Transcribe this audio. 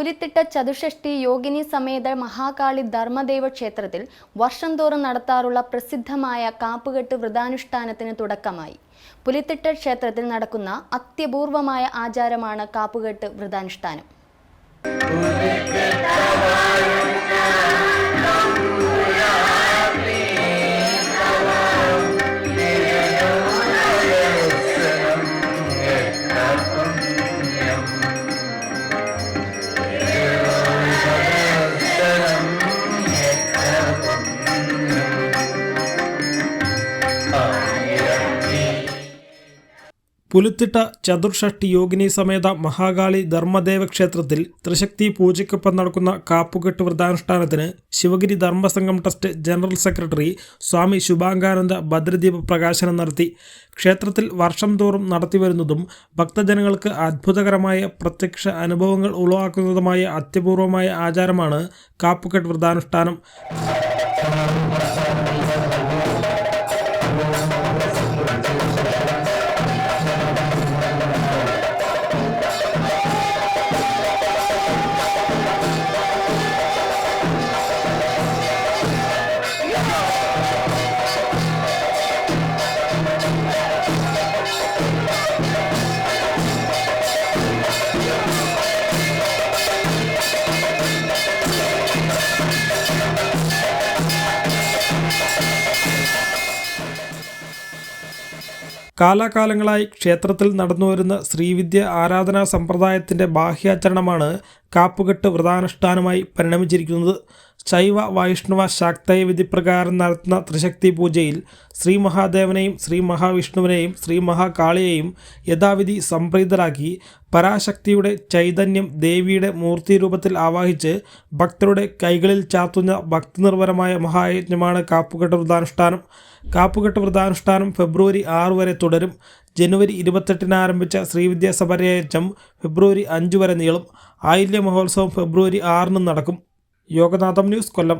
പുലിത്തിട്ട ചതുഷഷ്ടി യോഗിനി സമേത മഹാകാളി ധർമ്മദേവ ക്ഷേത്രത്തിൽ വർഷം തോറും നടത്താറുള്ള പ്രസിദ്ധമായ കാപ്പുകെട്ട് വ്രതാനുഷ്ഠാനത്തിന് തുടക്കമായി. പുലിത്തിട്ട ക്ഷേത്രത്തിൽ നടക്കുന്ന അത്യപൂർവമായ ആചാരമാണ് കാപ്പുകെട്ട് വ്രതാനുഷ്ഠാനം. പുലുത്തിട്ട ചതുർഷഷ്ടി യോഗിനി സമേത മഹാകാളി ധർമ്മദേവ ക്ഷേത്രത്തിൽ ത്രിശക്തി പൂജയ്ക്കൊപ്പം നടക്കുന്ന കാപ്പുകെട്ട് വ്രതാനുഷ്ഠാനത്തിന് Sivagiri Dharmasangham trust general secretary Swami Shubhangananda ഭദ്രദീപ പ്രകാശനം നടത്തി. ക്ഷേത്രത്തിൽ വർഷം തോറും നടത്തിവരുന്നതും ഭക്തജനങ്ങൾക്ക് അത്ഭുതകരമായ പ്രത്യക്ഷ അനുഭവങ്ങൾ ഉളവാക്കുന്നതുമായ അത്യപൂർവമായ ആചാരമാണ് കാപ്പുകെട്ട് വ്രതാനുഷ്ഠാനം. കാലാകാലങ്ങളായി ക്ഷേത്രത്തിൽ നടന്നുവരുന്ന ശ്രീവിദ്യ ആരാധനാ സമ്പ്രദായത്തിന്റെ ബാഹ്യാചരണമാണ് കാപ്പുകെട്ട് വ്രതാനുഷ്ഠാനമായി പരിണമിച്ചിരിക്കുന്നത്. ശൈവ വൈഷ്ണവ ശാക്തയ വിധിപ്രകാരം നടത്തുന്ന ത്രിശക്തി പൂജയിൽ ശ്രീ മഹാദേവനെയും ശ്രീ മഹാവിഷ്ണുവിനെയും ശ്രീ മഹാകാളിയെയും യഥാവിധി സംപ്രീതരാക്കി പരാശക്തിയുടെ ചൈതന്യം ദേവിയുടെ മൂർത്തി രൂപത്തിൽ ആവാഹിച്ച് ഭക്തരുടെ കൈകളിൽ ചാത്തുന്ന ഭക്തിനിർഭരമായ മഹായജ്ഞമാണ് കാപ്പുകെട്ട് വ്രതാനുഷ്ഠാനം. കാപ്പുകെട്ട് വ്രതാനുഷ്ഠാനം ഫെബ്രുവരി ആറ് വരെ തുടരും. ജനുവരി ഇരുപത്തെട്ടിന് ആരംഭിച്ച ശ്രീവിദ്യാസഭരയജ്ഞം ഫെബ്രുവരി അഞ്ച് വരെ നീളും. ആയില്യ മഹോത്സവം ഫെബ്രുവരി ആറിനും നടക്കും. യോഗനാഥം ന്യൂസ് കൊല്ലം.